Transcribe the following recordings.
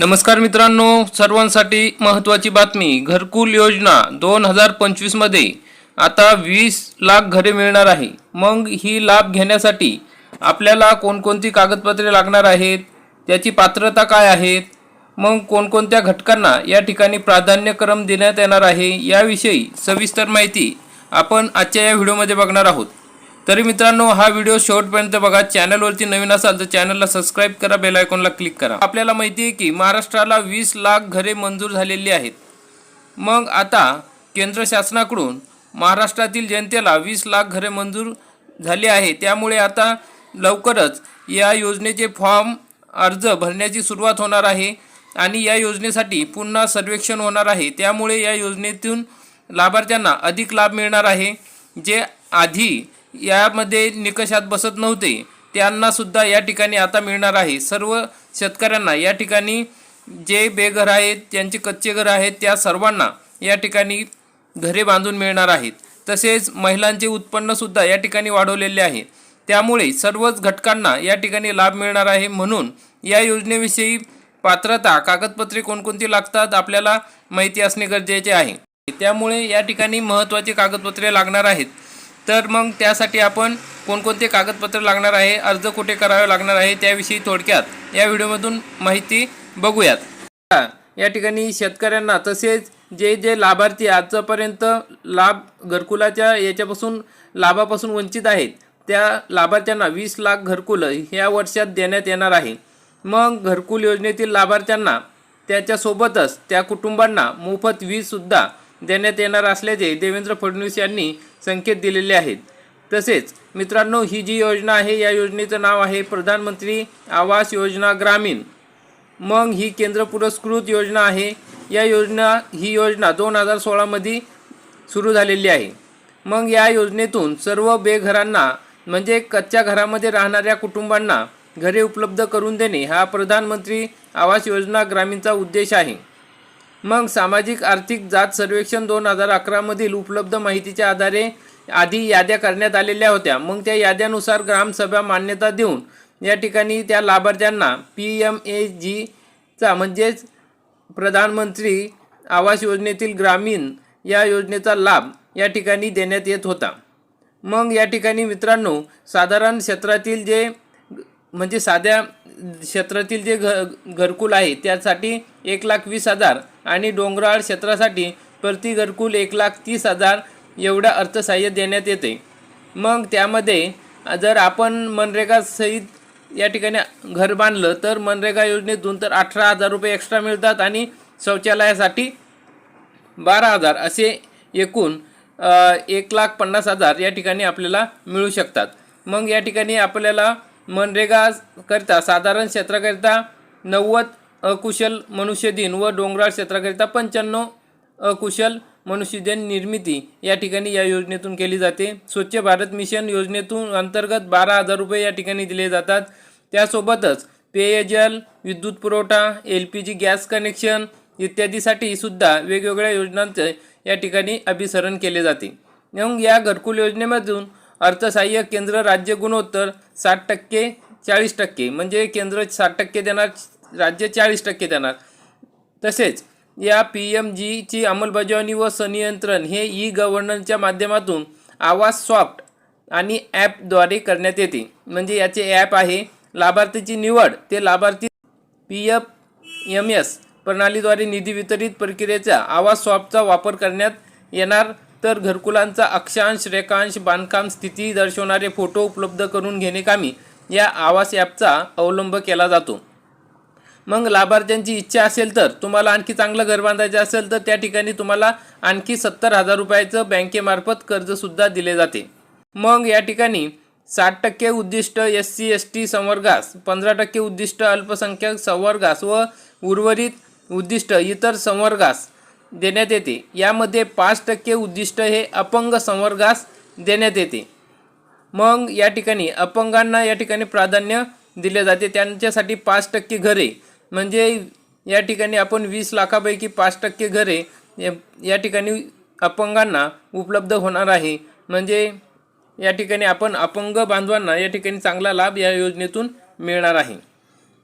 नमस्कार मित्रांनो सर्वांसाठी महत्त्वाची बातमी घरकुल योजना दोन हजार पंचवीसमध्ये आता वीस लाख घरे मिळणार आहे. मग ही लाभ घेण्यासाठी आपल्याला कोणकोणती कागदपत्रे लागणार आहेत? त्याची पात्रता काय आहेत? मग कोणकोणत्या घटकांना या ठिकाणी प्राधान्यक्रम देण्यात येणार आहे? याविषयी सविस्तर माहिती आपण आजच्या या व्हिडिओमध्ये बघणार आहोत. तरी मित्रांनो हा व्हिडिओ शेवटपर्यंत बघा. चॅनलवरती नवीन असाल तर चॅनलला सबस्क्राईब करा बेल आयकॉनला क्लिक करा. आपल्याला माहिती आहे की महाराष्ट्राला वीस लाख घरे मंजूर झालेली आहेत. मग आता केंद्र शासनाकडून महाराष्ट्रातील जनतेला वीस लाख घरे मंजूर झाली आहे त्यामुळे आता लवकरच या योजनेचे फॉर्म अर्ज भरण्याची सुरुवात होणार आहे आणि या योजनेसाठी पुन्हा सर्वेक्षण होणार आहे. त्यामुळे या योजनेतून लाभार्थ्यांना अधिक लाभ मिळणार आहे. जे आधी यामध्ये निकषात बसत नव्हते. त्यांना सुद्धा या ठिकाणी आता मिळणार आहे. सर्व शेतकऱ्यांना या ठिकाणी जे बेघर आहेत त्यांचे कच्चे घर आहेत त्या सर्वांना या ठिकाणी घरे बांधून मिळणार आहेत. तसेच महिलांचे उत्पन्नसुद्धा या ठिकाणी वाढवलेले आहे. त्यामुळे सर्वच घटकांना या ठिकाणी लाभ मिळणार आहे म्हणून या योजनेविषयी पात्रता कागदपत्रे कोणकोणती लागतात आपल्याला माहिती असणे गरजेचे आहे. त्यामुळे या ठिकाणी महत्त्वाची कागदपत्रे लागणार आहेत. तर मग त्यासाठी आपण कोणकोणते कागदपत्र लागणार आहे अर्ज कुठे करावे लागणार आहे त्याविषयी थोडक्यात या व्हिडिओमधून माहिती बघूयात. या ठिकाणी शेतकऱ्यांना तसेच जे जे लाभार्थी आजपर्यंत लाभ घरकुलाच्या याच्यापासून लाभापासून वंचित आहेत त्या लाभार्थ्यांना वीस लाख घरकुलं ह्या वर्षात देण्यात येणार आहे. मग घरकुल योजनेतील लाभार्थ्यांना त्याच्यासोबतच त्या कुटुंबांना मोफत वीजसुद्धा देण्यात येणार असल्याचे देवेंद्र फडणवीस यांनी संकेत दिलेले आहेत. तसेच मित्रांनो ही जी योजना आहे या योजनेचं नाव आहे प्रधानमंत्री आवास योजना ग्रामीण. मग ही केंद्र पुरस्कृत योजना आहे. या योजना ही योजना दोन हजार सोळामध्ये सुरू झालेली आहे. मग या योजनेतून सर्व बेघरांना म्हणजे कच्च्या घरामध्ये राहणाऱ्या कुटुंबांना घरे उपलब्ध करून देणे हा प्रधानमंत्री आवास योजना ग्रामीणचा उद्देश आहे. मग सामाजिक आर्थिक जात सर्वेक्षण दोन हजार अकरामधील उपलब्ध माहितीच्या आधारे आधी याद्या करण्यात आलेल्या होत्या. मग त्या याद्यानुसार ग्रामसभा मान्यता देऊन या ठिकाणी त्या लाभार्थ्यांना पी एम ए जीचा म्हणजेच प्रधानमंत्री आवास योजनेतील ग्रामीण या योजनेचा लाभ या ठिकाणी देण्यात येत होता. मग या ठिकाणी मित्रांनो साधारण क्षेत्रातील जे म्हणजे साध्या क्षेत्रातील जे घ घरकुल आहे त्यासाठी एक लाख वीस हजार आणि डोंगराळ क्षेत्रासाठी प्रति घरकुल एक लाख तीस हजार एवढं अर्थसहाय्य देण्यात येते. मग त्यामध्ये जर आपण मनरेगा सहित या ठिकाणी घर बांधलं तर मनरेगा योजनेतून तर अठरा हजार रुपये एक्स्ट्रा मिळतात आणि शौचालयासाठी बारा हजार असे एकूण एक लाख पन्नास हजार या ठिकाणी आपल्याला मिळू शकतात. मग या ठिकाणी आपल्याला मनरेगाकरिता साधारण क्षेत्राकरिता नव्वद अकुशल मनुष्यदिन व डोंगराळ क्षेत्राकरिता पंच्याण्णव अकुशल मनुष्यदिन निर्मिती या ठिकाणी या योजनेतून केली जाते. स्वच्छ भारत मिशन योजनेतून अंतर्गत बारा हजार रुपये या ठिकाणी दिले जातात. त्यासोबतच पेयजल विद्युत पुरवठा L P G gas connection इत्यादीसाठी सुद्धा वेगवेगळ्या योजनांचे या ठिकाणी अभिसरण केले जाते. मग या घरकुल योजनेमधून अर्थसहाय्य केंद्र राज्य गुणोत्तर साठ टक्के चाळीस टक्के म्हणजे केंद्र साठ टक्के देणार राज्य चाळीस टक्के देणार. तसेच या पी एम जीची अंमलबजावणी व संनियंत्रण हे ई गव्हर्नन्सच्या माध्यमातून आवाज सॉफ्ट आणि ॲपद्वारे करण्यात येते. म्हणजे याचे ॲप आहे लाभार्थीची निवड ते लाभार्थी पी एफ एम एस प्रणालीद्वारे निधी वितरित प्रक्रियेचा आवाज सॉफ्टचा वापर करण्यात येणार. तर घरकुलांचा अक्षांश रेखांश बांधकाम स्थिती दर्शवणारे फोटो उपलब्ध करून घेणे कामी या आवास ॲपचा अवलंब केला जातो. मग लाभार्थ्यांची इच्छा असेल तर तुम्हाला आणखी चांगलं घर बांधायचं असेल तर त्या ठिकाणी तुम्हाला आणखी सत्तर हजार रुपयाचं बँकेमार्फत कर्जसुद्धा दिले जाते. मग या ठिकाणी साठ टक्के उद्दिष्ट एस सी एस टी संवर्गास पंधरा टक्के उद्दिष्ट अल्पसंख्याक संवर्गास व उर्वरित उद्दिष्ट इतर संवर्गास देण्यात येते. यामध्ये पाच टक्के उद्दिष्ट हे अपंग संवर्गास देण्यात येते. मग या ठिकाणी अपंगांना या ठिकाणी प्राधान्य दिले जाते. त्यांच्यासाठी पाच टक्के घरे म्हणजे या ठिकाणी आपण वीस लाखापैकी पाच टक्के घरे या- या ठिकाणी अपंगांना उपलब्ध होणार आहे. म्हणजे या ठिकाणी आपण अपंग बांधवांना या ठिकाणी चांगला लाभ या योजनेतून मिळणार आहे.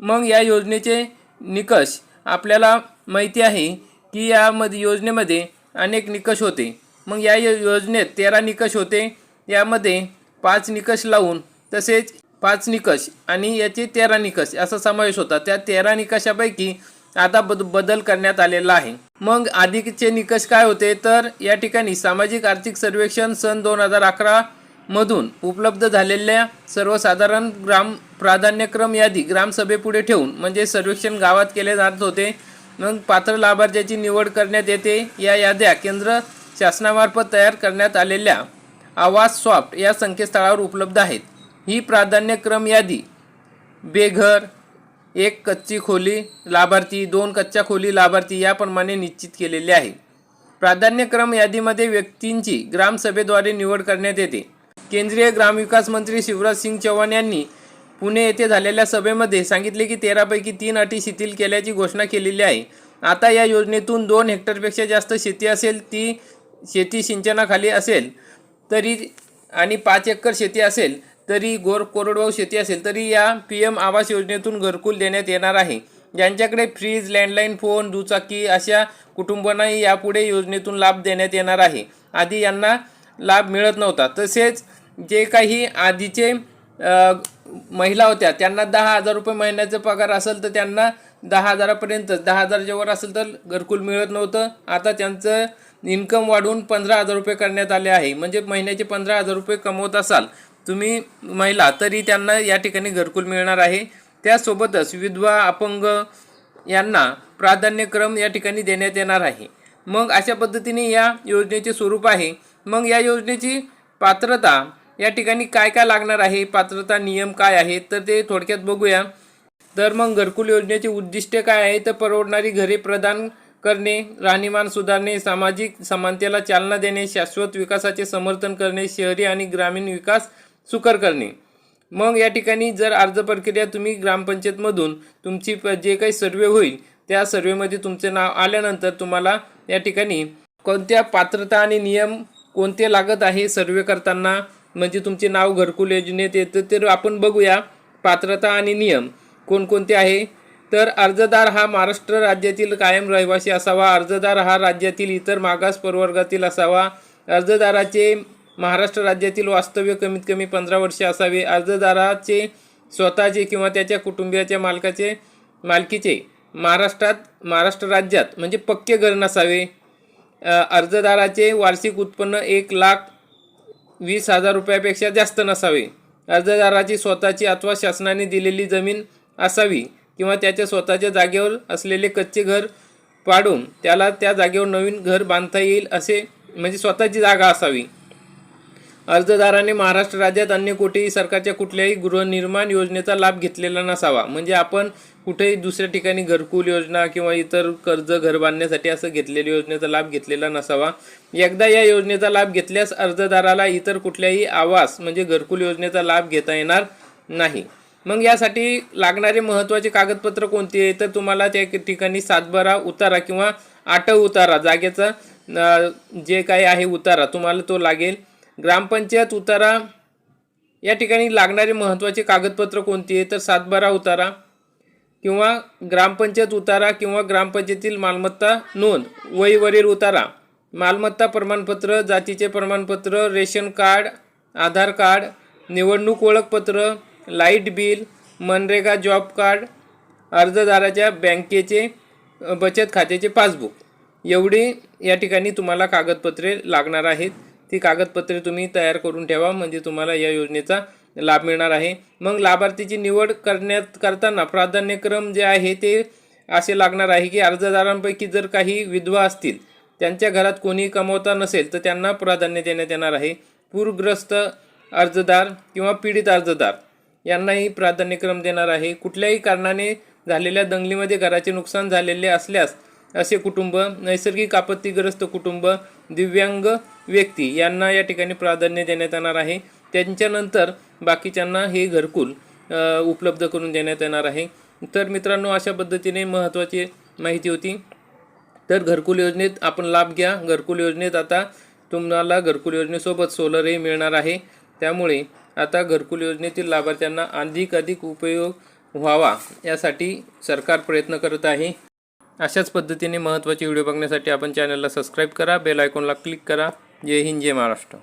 मग या योजनेचे निकष आपल्याला माहिती आहे की यामध्ये योजनेमध्ये अनेक निकष होते. मग या योजनेत तेरा निकष होते. यामध्ये पाच निकष लावून तसेच पाच निकष आणि याचे तेरा निकष असा समावेश होता. त्या तेरा निकषापैकी आता बद बदल करण्यात आलेला आहे. मग आधीचे निकष काय होते? तर या ठिकाणी सामाजिक आर्थिक सर्वेक्षण सन दोन हजार अकरा मधून उपलब्ध झालेल्या सर्वसाधारण ग्राम प्राधान्यक्रम यादी ग्रामसभेपुढे ठेवून म्हणजे सर्वेक्षण गावात केले जात होते. मग पात्र लाभार्थ्याची निवड करण्यात येते. या याद्या केंद्र शासनामार्फत तयार करण्यात आलेल्या आवाज सॉफ्ट या संकेतस्थळावर उपलब्ध आहेत. ही प्राधान्यक्रम यादी. बेघर एक कच्ची खोली लाभार्थी दोन कच्च्या खोली लाभार्थी याप्रमाणे निश्चित केलेले आहे. प्राधान्यक्रम यादीमध्ये व्यक्तींची ग्रामसभेद्वारे निवड करण्यात येते. केंद्रीय ग्रामविकास मंत्री शिवराज सिंग चौहान यांनी पुणे येथे झालेल्या सभेमध्ये सांगितले की तेरापैकी तीन अटी शिथिल केल्याची घोषणा केलेली आहे. आता या योजनेतून दोन हेक्टरपेक्षा जास्त शेती असेल ती शेती सिंचनाखाली असेल तरी आणि पाच एकर शेती असेल तरी गोर कोरडवाहू शेती असेल तरी या पी एम आवास योजनेतून घरकुल देण्यात येणार आहे. ज्यांच्याकडे फ्रीज लँडलाईन फोन दुचाकी अशा कुटुंबांनाही यापुढे योजनेतून लाभ देण्यात येणार आहे. आधी यांना लाभ मिळत नव्हता. तसेच जे काही आधीचे महिला होत्या त्यांना दहा हजार रुपये महिन्याचा पगार असेल तर त्यांना दहा हजारापर्यंत दहा हजार वर असेल तर घरकुल मिळत नव्हतं. आता त्यांचं इन्कम वाढवून पंधरा हजार रुपये करण्यात आले आहे. म्हणजे महिन्याचे पंधरा हजार रुपये कमवत असाल तुम्ही महिला तरी त्यांना या ठिकाणी घरकुल मिळणार आहे. त्यासोबतच विधवा अपंग यांना प्राधान्यक्रम या ठिकाणी देण्यात येणार आहे. मग अशा पद्धतीने या योजनेचे स्वरूप आहे. मग या योजनेची पात्रता या ठिकाणी काय काय लागणार आहे? पात्रता नियम काय आहे तर ते थोडक्यात बघूया. तर मग घरकुल योजनेचे उद्दिष्ट काय आहे? तर परवडणारी घरे प्रदान करणे राहणीमान सुधारणे सामाजिक समानतेला चालना देणे शाश्वत विकासाचे समर्थन करणे शहरी आणि ग्रामीण विकास सुकर करणे. मग या ठिकाणी जर अर्ज प्रक्रिया तुम्ही ग्रामपंचायतमधून तुमची प- जे काही सर्वे होईल त्या सर्वेमध्ये तुमचे नाव आल्यानंतर तुम्हाला या ठिकाणी कोणत्या पात्रता आणि नियम कोणते लागत आहे सर्वे करताना म्हणजे तुमचे नाव घरकुल योजनेत येतं तर आपण बघूया. पात्रता आणि नियम कोणकोणते आहे? तर अर्जदार हा महाराष्ट्र राज्यातील कायम रहिवासी असावा. अर्जदार हा राज्यातील इतर मागास प्रवर्गातील असावा. अर्जदाराचे महाराष्ट्र राज्यातील वास्तव्य कमीत कमी पंधरा वर्षे असावे. अर्जदाराचे स्वतःचे किंवा त्याच्या कुटुंबियाच्या मालकाचे मालकीचे महाराष्ट्रात महाराष्ट्र राज्यात म्हणजे पक्के घर नसावे. अर्जदाराचे वार्षिक उत्पन्न एक लाख वीस हजार रुपयापेक्षा जास्त नसावे. अर्जदाराची स्वतःची अथवा शासनाने दिलेली जमीन असावी किंवा त्याच्या स्वतःच्या जागेवर असलेले कच्चे घर पाडून त्याला त्या जागेवर नवीन घर बांधता येईल असे म्हणजे स्वतःची जागा असावी. अर्जदाराने महाराष्ट्र राज्यात अन्य कुठेही सरकारच्या कुठल्याही गृहनिर्माण योजनेचा लाभ घेतलेला नसावा. म्हणजे आपण कुठेही दुसऱ्या ठिकाणी घरकुल योजना किंवा इतर कर्ज घर बांधण्यासाठी असं घेतलेल्या योजनेचा लाभ घेतलेला नसावा. एकदा या योजनेचा लाभ घेतल्यास अर्जदाराला इतर कुठल्याही आवास म्हणजे घरकुल योजनेचा लाभ घेता येणार नाही. मग यासाठी लागणारे महत्त्वाचे कागदपत्र कोणती आहे? तर तुम्हाला त्या ठिकाणी सातबारा उतारा किंवा आठ उतारा जागेचा जे काही आहे उतारा तुम्हाला तो लागेल. ग्रामपंचायत उतारा. या ठिकाणी लागणारे महत्त्वाचे कागदपत्र कोणती आहे? तर सातबारा उतारा किंवा ग्रामपंचायत उतारा किंवा ग्रामपंचायतीतील मालमत्ता नोंद वहीवरील उतारा. मालमत्ता प्रमाणपत्र जातीचे प्रमाणपत्र रेशन कार्ड आधार कार्ड निवडणूक ओळखपत्र light bill MNREGA job card अर्जदाराच्या बँकेचे बचत खात्याचे पासबुक. एवढी या ठिकाणी तुम्हाला कागदपत्रे लागणार आहेत. ती कागदपत्रे तुम्ही तयार करून ठेवा म्हणजे तुम्हाला या योजनेचा लाभ मिळणार आहे. मग लाभार्थीची निवड करण्यात करताना प्राधान्यक्रम जे आहे ते असे लागणार आहे की अर्जदारांपैकी जर काही विधवा असतील त्यांच्या घरात कोणी कमवता नसेल तर त्यांना प्राधान्य देण्यात येणार आहे. पूरग्रस्त अर्जदार किंवा पीडित अर्जदार यांनाही प्राधान्यक्रम देणार आहे. कुठल्याही कारणाने झालेल्या दंगलीमध्ये घराचे नुकसान झालेले असल्यास असे कुटुंब नैसर्गिक आपत्तीग्रस्त कुटुंब दिव्यांग व्यक्ती यांना या ठिकाणी प्राधान्य देण्यात येणार आहे. त्यांच्यानंतर बाकीच्यांना हे घरकुल उपलब्ध करून देण्यात येणार आहे. तर मित्रांनो अशा पद्धतीने महत्त्वाची माहिती होती. तर घरकुल योजनेत आपण लाभ घ्या. घरकुल योजनेत आता तुम्हाला घरकुल योजनेसोबत सोलरही मिळणार आहे. त्यामुळे आता घरकुल योजनेतील लाभार्थ्यांना अधिक अधिक उपयोग व्हावा यासाठी सरकार प्रयत्न करत आहे. अशाच पद्धतीने महत्त्वाचे व्हिडिओ बघण्यासाठी आपण चॅनलला सबस्क्राईब करा बेल आयकॉनला क्लिक करा. जय हिंद जय महाराष्ट्र.